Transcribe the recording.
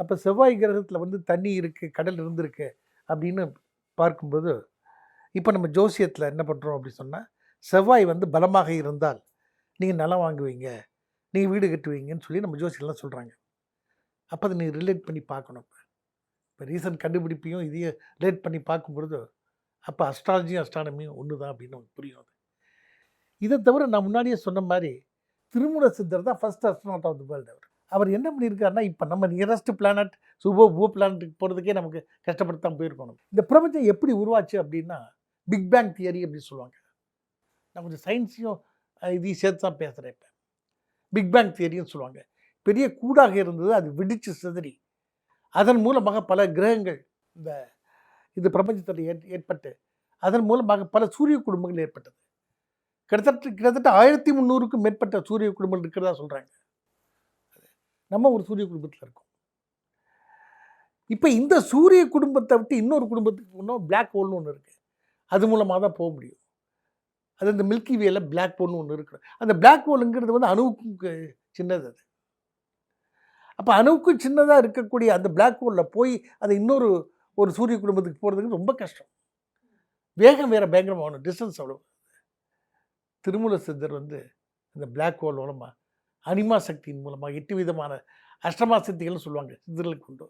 அப்போ செவ்வாய் கிரகத்தில் வந்து தண்ணி இருக்குது கடல் இருந்திருக்கு அப்படின்னு பார்க்கும்போது இப்போ நம்ம ஜோசியத்தில் என்ன பண்ணுறோம் அப்படி சொன்னால் செவ்வாய் வந்து பலமாக இருந்தால் நீங்கள் நிலம் வாங்குவீங்க நீங்கள் வீடு கட்டுவீங்கன்னு சொல்லி நம்ம ஜோசியெல்லாம் சொல்கிறாங்க அப்போ அதை நீங்கள் ரிலேட் பண்ணி பார்க்கணும். இப்போ இப்போ ரீசன்ட் கண்டுபிடிப்பையும் இதையும் ரிலேட் பண்ணி பார்க்கும்பொழுது அப்போ அஸ்ட்ராலஜியும் அஸ்ட்ரானமியும் ஒன்று தான் அப்படின்னு நமக்கு புரியும் அது. இதை தவிர நான் முன்னாடியே சொன்ன மாதிரி திருமண சித்தர் தான் first astronaut of the world அவர். அவர் என்ன பண்ணியிருக்காருன்னா இப்போ நம்ம நியரஸ்ட் பிளானட் சுபோ பூ பிளானட்டுக்கு போகிறதுக்கே நமக்கு கஷ்டப்பட்டு தான் போயிருக்கணும். இந்த பிரபஞ்சம் எப்படி உருவாச்சு அப்படின்னா பிக் பேங் தியரி அப்படின்னு சொல்லுவாங்க. நான் கொஞ்சம் சயின்ஸையும் இதையும் சேர்த்து தான் பேசுகிறேன் இப்போ. பிக் பேங் தியரின்னு சொல்லுவாங்க. பெரிய கூடாக இருந்தது அது விடிச்சு சிதறி. அதன் மூலமாக பல கிரகங்கள் இந்த இது பிரபஞ்சத்தில் ஏற் ஏற்பட்டு அதன் மூலமாக பல சூரிய குடும்பங்கள் ஏற்பட்டது. கிட்டத்தட்ட கிட்டத்தட்ட ஆயிரத்தி முந்நூறுக்கும் மேற்பட்ட சூரிய குடும்பங்கள் இருக்கிறதா சொல்கிறாங்க நம்ம ஒரு சூரிய குடும்பத்தில் இருக்கோம். இப்போ இந்த சூரிய குடும்பத்தை விட்டு இன்னொரு குடும்பத்துக்கு போனால் பிளாக் ஹோல்னு ஒன்று இருக்குது அது மூலமாக தான் போக முடியும். அது இந்த மில்கி வேல பிளாக் ஹோல்னு ஒன்று இருக்கு அந்த பிளாக் ஹோலுங்கிறது வந்து அணுவுக்கும் சின்னது அது. அப்போ அணுவுக்கும் சின்னதாக இருக்கக்கூடிய அந்த பிளாக் ஹோலில் போய் அது இன்னொரு ஒரு சூரிய குடும்பத்துக்கு போகிறதுக்கு ரொம்ப கஷ்டம். வேகம் வேறு பயங்கரமாகணும் டிஸ்டன்ஸ் அவ்வளோ திருமூல சித்தர் வந்து இந்த பிளாக் ஹோல் மூலமாக அனிமா சக்தியின் மூலமாக எட்டு விதமான அஷ்டமா சக்திகள்னு சொல்லுவாங்க சித்தர்களுக்கு உண்டு.